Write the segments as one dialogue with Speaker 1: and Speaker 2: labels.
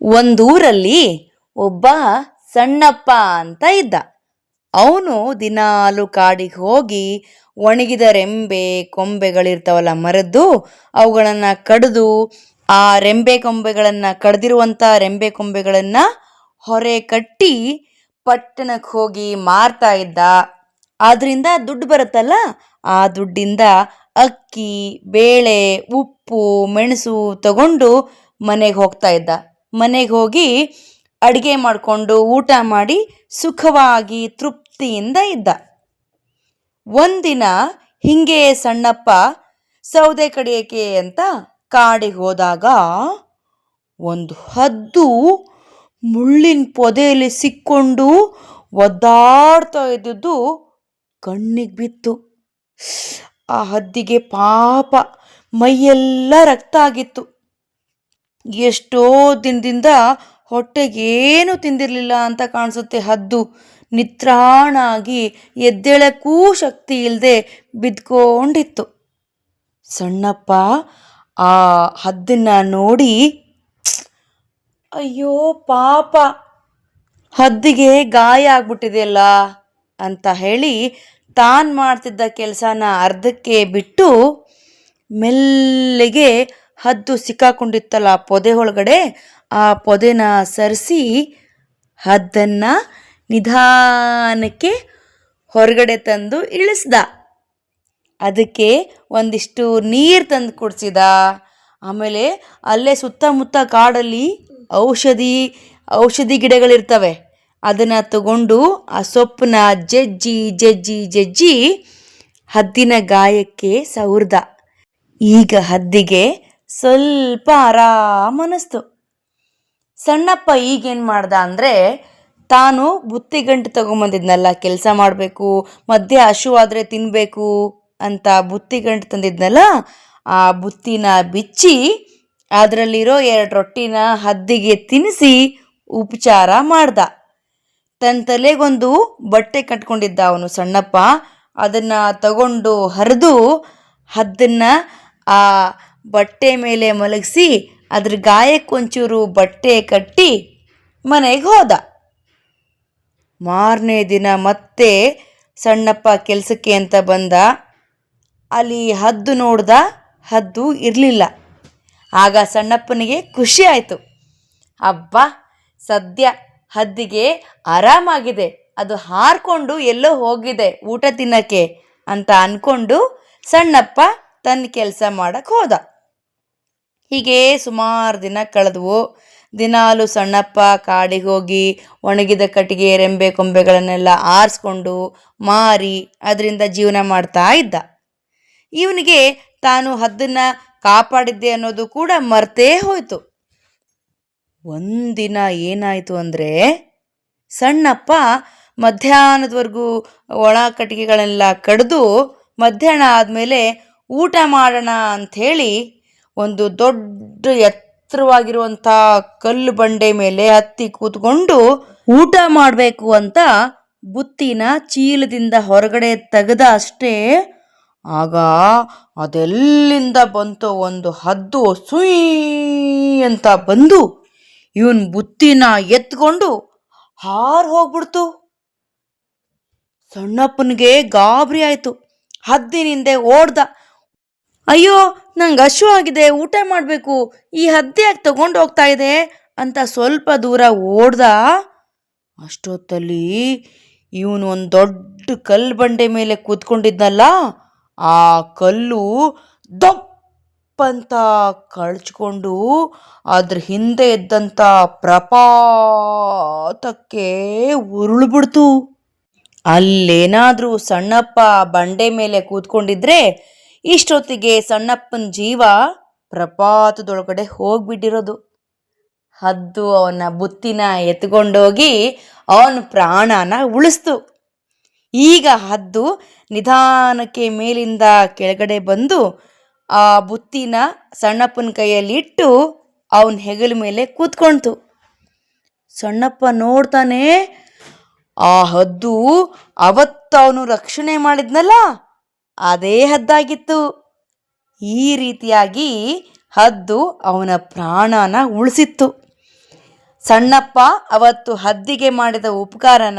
Speaker 1: ಒಂದೂರಲ್ಲಿ ಒಬ್ಬ ಸಣ್ಣಪ್ಪ ಅಂತ ಇದ್ದ. ಅವನು ದಿನಾಲು ಕಾಡಿಗೆ ಹೋಗಿ ಒಣಗಿದ ರೆಂಬೆ ಕೊಂಬೆಗಳಿರ್ತಾವಲ್ಲ ಮರದ್ದು, ಅವುಗಳನ್ನ ಕಡಿದು ಆ ರೆಂಬೆ ಕೊಂಬೆಗಳನ್ನ, ಕಡ್ದಿರುವಂತ ರೆಂಬೆ ಕೊಂಬೆಗಳನ್ನ ಹೊರೆ ಕಟ್ಟಿ ಪಟ್ಟಣಕ್ಕೆ ಹೋಗಿ ಮಾರ್ತಾ ಇದ್ದ. ಆದ್ರಿಂದ ದುಡ್ಡು ಬರುತ್ತಲ್ಲ? ಆ ದುಡ್ಡಿಂದ ಅಕ್ಕಿ, ಬೇಳೆ, ಉಪ್ಪು, ಮೆಣಸು ತಗೊಂಡು ಮನೆಗೆ ಹೋಗ್ತಾ ಇದ್ದ. ಮನೆಗೆ ಹೋಗಿ ಅಡುಗೆ ಮಾಡಿಕೊಂಡು ಊಟ ಮಾಡಿ ಸುಖವಾಗಿ ತೃಪ್ತಿಯಿಂದ ಇದ್ದ. ಒಂದಿನ ಹಿಂಗೆ ಸಣ್ಣಪ್ಪ, ಸೌದೆ ಕಡಿಯಕ್ಕೆ ಅಂತ ಕಾಡಿಗೆ ಹೋದಾಗ ಒಂದು ಹದ್ದು ಮುಳ್ಳಿನ ಪೊದೆಯಲ್ಲಿ ಸಿಕ್ಕೊಂಡು ಒದ್ದಾಡ್ತಾ ಇದ್ದಿದ್ದು ಕಣ್ಣಿಗೆ ಬಿತ್ತು. ಆ ಹದ್ದಿಗೆ ಪಾಪ ಮೈಯೆಲ್ಲ ರಕ್ತ ಆಗಿತ್ತು. ಎಷ್ಟೋ ದಿನದಿಂದ ಹೊಟ್ಟೆಗೇನು ತಿಂದಿರಲಿಲ್ಲ ಅಂತ ಕಾಣಿಸುತ್ತೆ ಹದ್ದು. ನಿತ್ರಾಣಾಗಿ ಎದ್ದೇಳಕ್ಕೂ ಶಕ್ತಿ ಇಲ್ಲದೆ ಬಿದ್ಕೊಂಡಿತ್ತು. ಸಣ್ಣಪ್ಪ ಆ ಹದ್ದನ್ನ ನೋಡಿ, ಅಯ್ಯೋ, ಪಾಪ, ಹದ್ದಿಗೆ ಗಾಯ ಆಗ್ಬಿಟ್ಟಿದೆಯಲ್ಲ ಅಂತ ಹೇಳಿ ತಾನು ಮಾಡ್ತಿದ್ದ ಕೆಲಸನ ಅರ್ಧಕ್ಕೆ ಬಿಟ್ಟು, ಮೆಲ್ಲಿಗೆ ಹದ್ದು ಸಿಕ್ಕಾಕೊಂಡಿತ್ತಲ್ಲ ಪೊದೆ ಒಳಗಡೆ, ಆ ಪೊದೆನ ಸರಿಸಿ ಹದ್ದನ್ನ ನಿಧಾನಕ್ಕೆ ಹೊರಗಡೆ ತಂದು ಇಳಿಸ್ದ. ಅದಕ್ಕೆ ಒಂದಿಷ್ಟು ನೀರು ತಂದು ಕುಡಿಸಿದ. ಆಮೇಲೆ ಅಲ್ಲೇ ಸುತ್ತಮುತ್ತ ಕಾಡಲ್ಲಿ ಔಷಧಿ ಔಷಧಿ ಗಿಡಗಳಿರ್ತವೆ. ಅದನ್ನು ತಗೊಂಡು ಆ ಸೊಪ್ಪನ್ನ ಜಜ್ಜಿ ಜಜ್ಜಿ ಜಜ್ಜಿ ಹದ್ದಿನ ಗಾಯಕ್ಕೆ ಸೌರ್ದ ಈಗ ಹದ್ದಿಗೆ ಸ್ವಲ್ಪ ಆರಾಮ ಅನ್ನಿಸ್ತು ಸಣ್ಣಪ್ಪ ಈಗೇನು ಮಾಡ್ದ ಅಂದರೆ ತಾನು ಬುತ್ತಿ ಗಂಟು ತಗೊಂಬಂದಿದ್ನಲ್ಲ, ಕೆಲಸ ಮಾಡಬೇಕು, ಮಧ್ಯೆ ಹಶುವಾದರೆ ತಿನ್ನಬೇಕು ಅಂತ ಬುತ್ತಿ ಗಂಟು ತಂದಿದ್ನಲ್ಲ, ಆ ಬುತ್ತಿನ ಬಿಚ್ಚಿ ಅದರಲ್ಲಿರೋ ಎರಡು ರೊಟ್ಟಿನ ಹದ್ದಿಗೆ ತಿನ್ನಿಸಿ ಉಪಚಾರ ಮಾಡ್ದ. ತನ್ನ ತಲೆಗೊಂದು ಬಟ್ಟೆ ಕಟ್ಕೊಂಡಿದ್ದ ಅವನು ಸಣ್ಣಪ್ಪ, ಅದನ್ನು ತಗೊಂಡು ಹರಿದು ಹದ್ದನ್ನು ಆ ಬಟ್ಟೆ ಮೇಲೆ ಮಲಗಿಸಿ ಅದ್ರ ಗಾಯಕ್ಕೊಂಚೂರು ಬಟ್ಟೆ ಕಟ್ಟಿ ಮನೆಗೆ ಹೋದ. ಮಾರನೇ ದಿನ ಮತ್ತೆ ಸಣ್ಣಪ್ಪ ಕೆಲಸಕ್ಕೆ ಅಂತ ಬಂದ. ಅಲ್ಲಿ ಹದ್ದು ನೋಡ್ದ ಹದ್ದು ಇರಲಿಲ್ಲ. ಆಗ ಸಣ್ಣಪ್ಪನಿಗೆ ಖುಷಿ ಆಯಿತು. ಅಬ್ಬ, ಸದ್ಯ ಹದ್ದಿಗೆ ಆರಾಮಾಗಿದೆ. ಅದು ಹಾರ್ಕೊಂಡು ಎಲ್ಲೋ ಹೋಗಿದೆ ಊಟ ತಿನ್ನಕ್ಕೆ ಅಂತ ಅನ್ಕೊಂಡು ಸಣ್ಣಪ್ಪ ತನ್ನ ಕೆಲಸ ಮಾಡಕ್ಕೆ ಹೋದ. ಹೀಗೆ ಸುಮಾರು ದಿನ ಕಳೆದವು. ದಿನಾಲು ಸಣ್ಣಪ್ಪ ಕಾಡಿಗೆ ಹೋಗಿ ಒಣಗಿದ ಕಟ್ಟಿಗೆ, ರೆಂಬೆ ಕೊಂಬೆಗಳನ್ನೆಲ್ಲ ಆರಿಸ್ಕೊಂಡು ಮಾರಿ ಅದರಿಂದ ಜೀವನ ಮಾಡ್ತಾ ಇದ್ದ. ಇವನಿಗೆ ತಾನು ಹದ್ದನ್ನ ಕಾಪಾಡಿದ್ದೆ ಅನ್ನೋದು ಕೂಡ ಮರ್ತೇ ಹೋಯಿತು. ಒಂದಿನ ಏನಾಯಿತು ಅಂದರೆ, ಸಣ್ಣಪ್ಪ ಮಧ್ಯಾಹ್ನದವರೆಗೂ ಒಣ ಕಟ್ಟಿಗೆಗಳನ್ನೆಲ್ಲ ಕಡಿದು ಮಧ್ಯಾಹ್ನ ಆದಮೇಲೆ ಊಟ ಮಾಡೋಣ ಅಂಥೇಳಿ ಒಂದು ದೊಡ್ಡ ಎತ್ತರವಾಗಿರುವಂಥ ಕಲ್ಲು ಬಂಡೆ ಮೇಲೆ ಹತ್ತಿ ಕೂತ್ಕೊಂಡು ಊಟ ಮಾಡಬೇಕು ಅಂತ ಬುತ್ತಿನ ಚೀಲದಿಂದ ಹೊರಗಡೆ ತೆಗೆದ ಅಷ್ಟೇ, ಆಗ ಅದೆಲ್ಲಿಂದ ಬಂತು ಒಂದು ಹದ್ದು ಸುಯ್ ಅಂತ ಬಂದು ಇವನ್ ಬುತ್ತಿನ ಎತ್ಕೊಂಡು ಹಾರ್ ಹೋಗ್ಬಿಡ್ತು. ಸಣ್ಣಪ್ಪನಿಗೆ ಗಾಬರಿ ಆಯಿತು. ಹದ್ದಿನಿಂದೆ ಓಡ್ದ. ಅಯ್ಯೋ, ನಂಗೆ ಹಶು ಆಗಿದೆ, ಊಟ ಮಾಡಬೇಕು, ಈ ಹದ್ದೆ ಯಾಕೆ ತಗೊಂಡು ಹೋಗ್ತಾ ಇದೆ ಅಂತ ಸ್ವಲ್ಪ ದೂರ ಓಡ್ದ. ಅಷ್ಟೊತ್ತಲ್ಲಿ ಇವನು ಒಂದು ದೊಡ್ಡ ಕಲ್ಲು ಬಂಡೆ ಮೇಲೆ ಕೂತ್ಕೊಂಡಿದ್ನಲ್ಲ, ಆ ಕಲ್ಲು ದಪ್ಪಂತ ಕಳ್ಚ್ಕೊಂಡು ಅದ್ರ ಹಿಂದೆ ಇದ್ದಂಥ ಪ್ರಪಾತಕ್ಕೆ ಉರುಳ್ಬಿಡ್ತು. ಅಲ್ಲೇನಾದರೂ ಸಣ್ಣಪ್ಪ ಬಂಡೆ ಮೇಲೆ ಕೂತ್ಕೊಂಡಿದ್ರೆ ಇಷ್ಟೊತ್ತಿಗೆ ಸಣ್ಣಪ್ಪನ ಜೀವ ಪ್ರಪಾತದೊಳಗಡೆ ಹೋಗ್ಬಿಟ್ಟಿರೋದು. ಹದ್ದು ಅವನ ಬುತ್ತಿನ ಎತ್ಕೊಂಡೋಗಿ ಅವನ ಪ್ರಾಣನ ಉಳಿಸ್ತು. ಈಗ ಹದ್ದು ನಿಧಾನಕ್ಕೆ ಮೇಲಿಂದ ಕೆಳಗಡೆ ಬಂದು ಆ ಬುತ್ತಿನ ಸಣ್ಣಪ್ಪನ ಕೈಯಲ್ಲಿ ಇಟ್ಟು ಅವನ ಹೆಗಲ ಮೇಲೆ ಕೂತ್ಕೊಳ್ತು ಸಣ್ಣಪ್ಪ ನೋಡ್ತಾನೆ, ಆ ಹದ್ದು ಅವತ್ತು ಅವನು ರಕ್ಷಣೆ ಮಾಡಿದ್ನಲ್ಲ? ಅದೇ ಹದ್ದಾಗಿತ್ತು. ಈ ರೀತಿಯಾಗಿ ಹದ್ದು ಅವನ ಪ್ರಾಣನ ಉಳಿಸಿತ್ತು. ಸಣ್ಣಪ್ಪ ಅವತ್ತು ಹದ್ದಿಗೆ ಮಾಡಿದ ಉಪಕಾರನ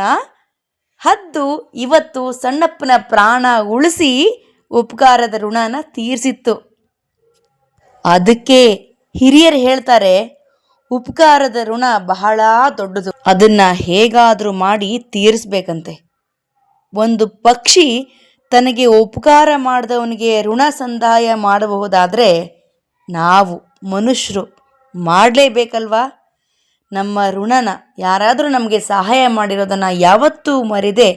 Speaker 1: ಹದ್ದು ಇವತ್ತು ಸಣ್ಣಪ್ಪನ ಪ್ರಾಣ ಉಳಿಸಿ ಉಪಕಾರದ ಋಣನ ತೀರಿಸಿತ್ತು. ಅದಕ್ಕೆ ಹಿರಿಯರು ಹೇಳ್ತಾರೆ, ಉಪಕಾರದ ಋಣ ಬಹಳ ದೊಡ್ಡದು. ಅದನ್ನ ಹೇಗಾದರೂ ಮಾಡಿ ತೀರಿಸ್ಬೇಕಂತೆ. ಒಂದು ಪಕ್ಷಿ ತನಗೆ ಉಪಕಾರ ಮಾಡಿದವನಿಗೆ ಋಣ ಸಂದಾಯ ಮಾಡಬಹುದಾದರೆ ನಾವು ಮನುಷ್ಯರು ಮಾಡಲೇಬೇಕಲ್ವಾ? ನಮ್ಮ ಋಣನ ಯಾರಾದರೂ ನಮಗೆ ಸಹಾಯ ಮಾಡಿರೋದನ್ನು ಯಾವತ್ತೂ ಮರೆದೆ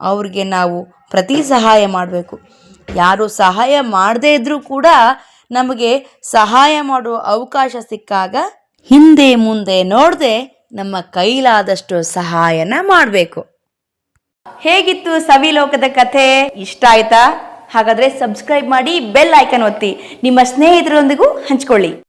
Speaker 1: ಅವ್ರಿಗೆ ನಾವು ಪ್ರತಿ ಸಹಾಯ ಮಾಡಬೇಕು. ಯಾರು ಸಹಾಯ ಮಾಡದೇ ಇದ್ದರೂ ಕೂಡ ನಮಗೆ ಸಹಾಯ ಮಾಡುವ ಅವಕಾಶ ಸಿಕ್ಕಾಗ ಹಿಂದೆ ಮುಂದೆ ನೋಡದೆ ನಮ್ಮ ಕೈಲಾದಷ್ಟು ಸಹಾಯನ ಮಾಡಬೇಕು. ಹೇಗಿತ್ತು ಸವಿಲೋಕದ ಕಥೆ? ಇಷ್ಟ ಆಯ್ತಾ? ಹಾಗಾದ್ರೆ ಸಬ್ಸ್ಕ್ರೈಬ್ ಮಾಡಿ ಬೆಲ್ ಐಕನ್ ಒತ್ತಿ. ನಿಮ್ಮ ಸ್ನೇಹಿತರೊಂದಿಗೂ ಹಂಚ್ಕೊಳ್ಳಿ.